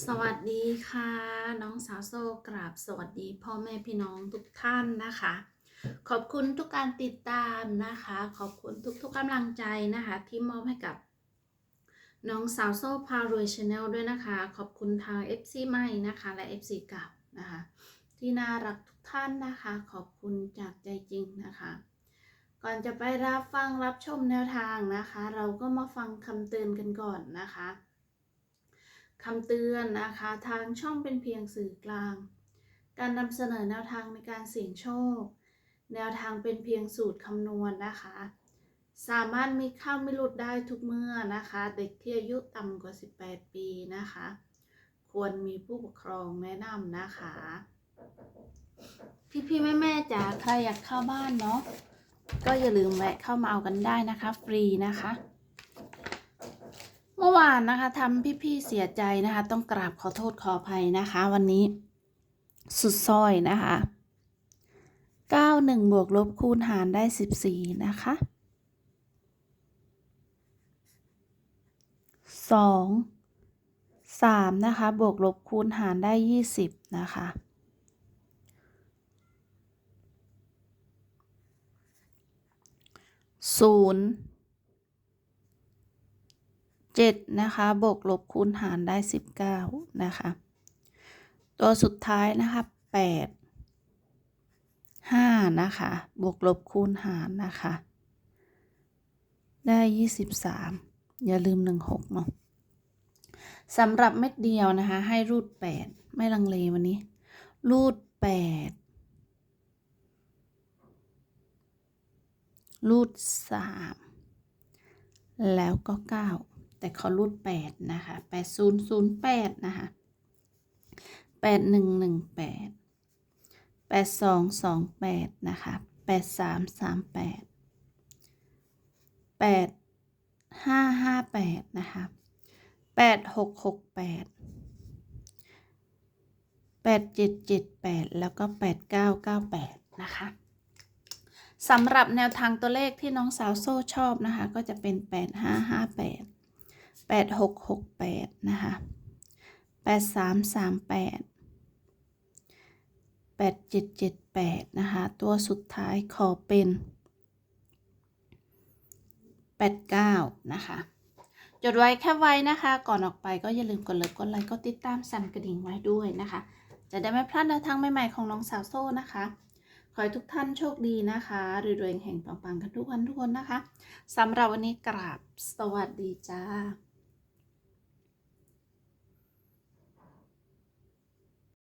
สวัสดีค่ะ น้องสาวโซกราบสวัสดีพ่อแม่พี่น้องทุกท่านนะคะ ขอบคุณทุกการติดตามนะคะ ขอบคุณทุกๆกำลังใจนะคะ ที่มอบให้กับ น้องสาวโซพารวยชาแนลด้วยนะคะ ขอบคุณทาง FC ใหม่นะคะ และ FC เก่านะคะ ที่น่ารักทุกท่านนะคะ ขอบคุณจากใจจริงนะคะ ก่อนจะไปรับฟังรับชมแนวทางนะคะ เราก็มาฟังคำเตือนกันก่อนนะคะ คำเตือนนะคะทางช่องเป็นเพียงสื่อกลาง การนำเสนอแนวทางในการเสี่ยงโชค แนวทางเป็นเพียงสูตรคำนวณนะคะ สามารถมีเข้าไม่หลุดได้ทุกเมื่อนะคะ เด็กที่อายุต่ำกว่า 18 ปีนะคะ ควรมีผู้ปกครองแนะนำนะคะ พี่ๆแม่ๆจ๋าใครอยากเข้าบ้านเนาะก็อย่าลืมแวะเข้ามาเอากันได้นะคะ ฟรีนะคะ อวานนะคะทำพี่ๆเสียใจนะคะ ต้องกราบขอโทษขออภัยนะคะ วันนี้สุดซอยนะคะ91บวกลบคูณหารได้14นะคะ2 3นะคะบวกลบคูณหารได้20นะคะศูนย์ เจ็ดนะคะบวกลบคูณหารได้สิบเก้านะคะ ตัวสุดท้ายนะคะแปดห้านะคะบวกลบคูณหารนะคะ ได้ยี่สิบสามอย่าลืมหนึ่งหกเนาะสำหรับเม็ดเดียวนะคะ ให้รูดแปดไม่ลังเลวันนี้ รูดแปดรูดสามแล้วก็เก้า แต่เขารูดแปดนะคะแปดศูนย์ศูนย์แปดนะคะแปดหนึ่งหนึ่งแปดแปดสองสองแปดนะคะแปดสามสามแปดแปดห้าห้าแปดนะคะแปดหกหกแปดแปดเจ็ดเจ็ดแปดแล้วก็แปดเก้าเก้าแปดนะคะสำหรับแนวทางตัวเลขที่น้องสาวโซ่ชอบนะคะ ก็จะเป็นแปดห้าห้าแปด ดหกหกแปดนะคะแปดสามสามแปดแปดเจ็ดเจ็ดแปดนะคะตัวสุดท้ายขอเป็นแปดเก้านะคะจดไว้แค่ไว้นะคะ ก่อนออกไปก็อย่าลืมกดเลิฟกดไลค์กดติดตามสั่นกระดิ่งไว้ด้วยนะคะ จะได้ไม่พลาดแนวทางใหม่ๆของน้องสาวโซ่นะคะ ขอให้ทุกท่านโชคดีนะคะรวยๆแห่งปังๆกันทุกคนทุกคนนะคะสำหรับวันนี้กราบสวัสดีจ้า